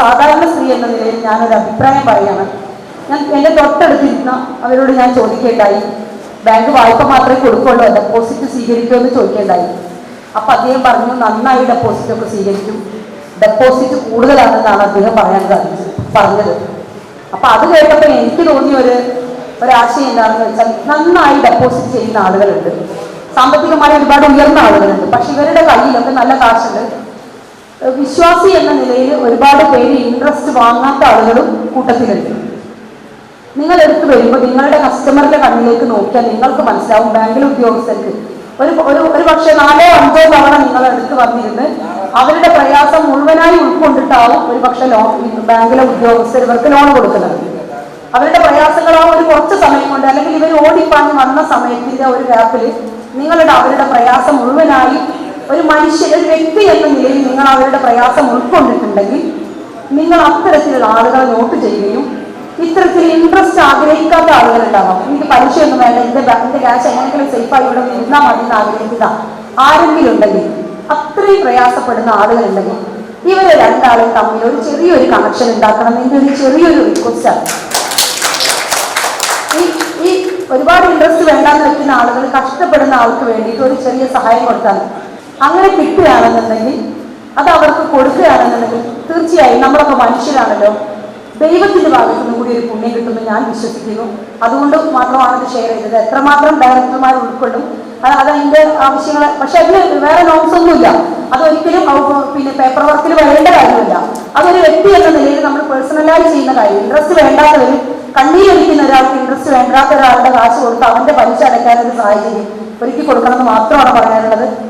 സാധാരണ സ്ത്രീ എന്ന നിലയിൽ ഞാനൊരു അഭിപ്രായം പറയാണ്. ഞാൻ എന്റെ തൊട്ടടുത്തിരുന്ന അവരോട് ഞാൻ ചോദിക്കേണ്ടായി. ബാങ്ക് വായ്പ മാത്രമേ കൊടുക്കുള്ളൂ ഡെപ്പോസിറ്റ് സ്വീകരിക്കുമോ എന്ന് ചോദിക്കേണ്ടായി. അപ്പൊ അദ്ദേഹം പറഞ്ഞു നന്നായി ഡെപ്പോസിറ്റ് ഒക്കെ സ്വീകരിക്കും. ഡെപ്പോസിറ്റ് കൂടുതലാണെന്നാണ് അദ്ദേഹം പറയാൻ സാധിച്ചത് പറഞ്ഞത്. അപ്പൊ അത് കേട്ടപ്പോൾ എനിക്ക് തോന്നിയ ഒരു ഒരാശയം എന്താണെന്ന് വെച്ചാൽ നന്നായി ഡെപ്പോസിറ്റ് ചെയ്യുന്ന ആളുകളുണ്ട്. സാമ്പത്തികമായി ഒരുപാട് ഉയർന്ന ആളുകളുണ്ട്. പക്ഷെ ഇവരുടെ കയ്യിലൊക്കെ നല്ല കാശുണ്ട്. വിശ്വാസി എന്ന നിലയിൽ ഒരുപാട് പേര് ഇൻട്രസ്റ്റ് വാങ്ങാത്ത ആളുകളും കൂട്ടത്തിലുണ്ട്. നിങ്ങൾ എടുത്തു വരുമ്പോൾ നിങ്ങളുടെ കസ്റ്റമറിന്റെ കണ്ണിലേക്ക് നോക്കിയാൽ നിങ്ങൾക്ക് മനസ്സിലാവും ബാങ്കിൽ ഉദ്യോഗസ്ഥർക്ക് ഒരു ഒരു ഒരു പക്ഷെ നാലോ അഞ്ചോ തവണ നിങ്ങൾ എടുത്ത് വന്നിരുന്ന് അവരുടെ പ്രയാസം മുഴുവനായി ഉൾക്കൊണ്ടിട്ടാവും ഒരു പക്ഷെ ലോൺ ബാങ്കിലെ ഉദ്യോഗസ്ഥർ ഇവർക്ക് ലോൺ കൊടുക്കുന്നത്. അവരുടെ പ്രയാസങ്ങൾ ആ ഒരു കുറച്ച് സമയം കൊണ്ട് അല്ലെങ്കിൽ ഇവർ ഓടിപ്പാഞ്ഞ് വന്ന സമയത്തിന്റെ ഒരു ഗ്യാപ്പിൽ നിങ്ങളുടെ അവരുടെ പ്രയാസം മുഴുവനായി ഒരു മനുഷ്യൻ ഒരു വ്യക്തി എന്ന നിലയിൽ നിങ്ങൾ അവരുടെ പ്രയാസം ഉൾക്കൊണ്ടിട്ടുണ്ടെങ്കിൽ നിങ്ങൾ അത്തരത്തിലുള്ള ആളുകളെ നോട്ട് ചെയ്യുകയും ഇത്തരത്തിൽ ഇൻട്രസ്റ്റ് ആഗ്രഹിക്കാത്ത ആളുകളുണ്ടാവാം എനിക്ക് പലിശയൊന്നും വേണ്ട. എന്റെ എന്റെ ക്യാഷ് എങ്ങനെയെങ്കിലും സേഫായി ഇവിടെ ഇരുന്നാൽ മതി എന്ന് ആഗ്രഹിക്കുക. ആരെങ്കിലും ഉണ്ടെങ്കിൽ അത്രയും പ്രയാസപ്പെടുന്ന ആളുകളുണ്ടെങ്കിൽ ഇവരെ രണ്ടാളും തമ്മിൽ ഒരു ചെറിയൊരു കണക്ഷൻ ഉണ്ടാക്കണം. എന്റെ ഒരു ചെറിയൊരു റിക്വസ്റ്റ് ഈ ഒരുപാട് ഇൻട്രസ്റ്റ് വേണ്ടാന്ന് വെക്കുന്ന ആളുകൾ കഷ്ടപ്പെടുന്ന ആൾക്ക് വേണ്ടിയിട്ട് ഒരു ചെറിയ സഹായം കൊടുത്താൽ അങ്ങനെ കിട്ടുകയാണെന്നുണ്ടെങ്കിൽ അത് അവർക്ക് കൊടുക്കുകയാണെന്നുണ്ടെങ്കിൽ തീർച്ചയായും നമ്മളൊക്കെ മനുഷ്യരാണല്ലോ. ദൈവത്തിന്റെ ഭാഗത്തു നിന്ന് കൂടി ഒരു പുണ്യം കിട്ടുമെന്ന് ഞാൻ വിശ്വസിക്കുന്നു. അതുകൊണ്ട് മാത്രമാണ് ഇത് ഷെയർ ചെയ്തത്. എത്രമാത്രം ഡയറക്ടർമാർ ഉൾക്കൊള്ളും. അത് അതതിന്റെ ആവശ്യങ്ങൾ പക്ഷെ അതിന് വേറെ നോട്ട്സ് ഒന്നുമില്ല. അതൊരിക്കലും പിന്നെ പേപ്പർ വർക്കിൽ വരേണ്ട കാര്യമില്ല. അതൊരു വ്യക്തി എന്ന നിലയിൽ നമ്മൾ പേഴ്സണലായി ചെയ്യുന്ന കാര്യം. ഇൻട്രസ്റ്റ് വേണ്ടാത്തവരും കണ്ണീരൊലിക്കുന്ന ഒരാൾക്ക് ഇൻട്രസ്റ്റ് വേണ്ടാത്ത ഒരാളുടെ കാശ് കൊടുത്ത് അവന്റെ പലിശ അടയ്ക്കാനൊരു സാഹചര്യം ഒരുക്കി കൊടുക്കണമെന്ന് മാത്രമാണ് പറയാനുള്ളത്.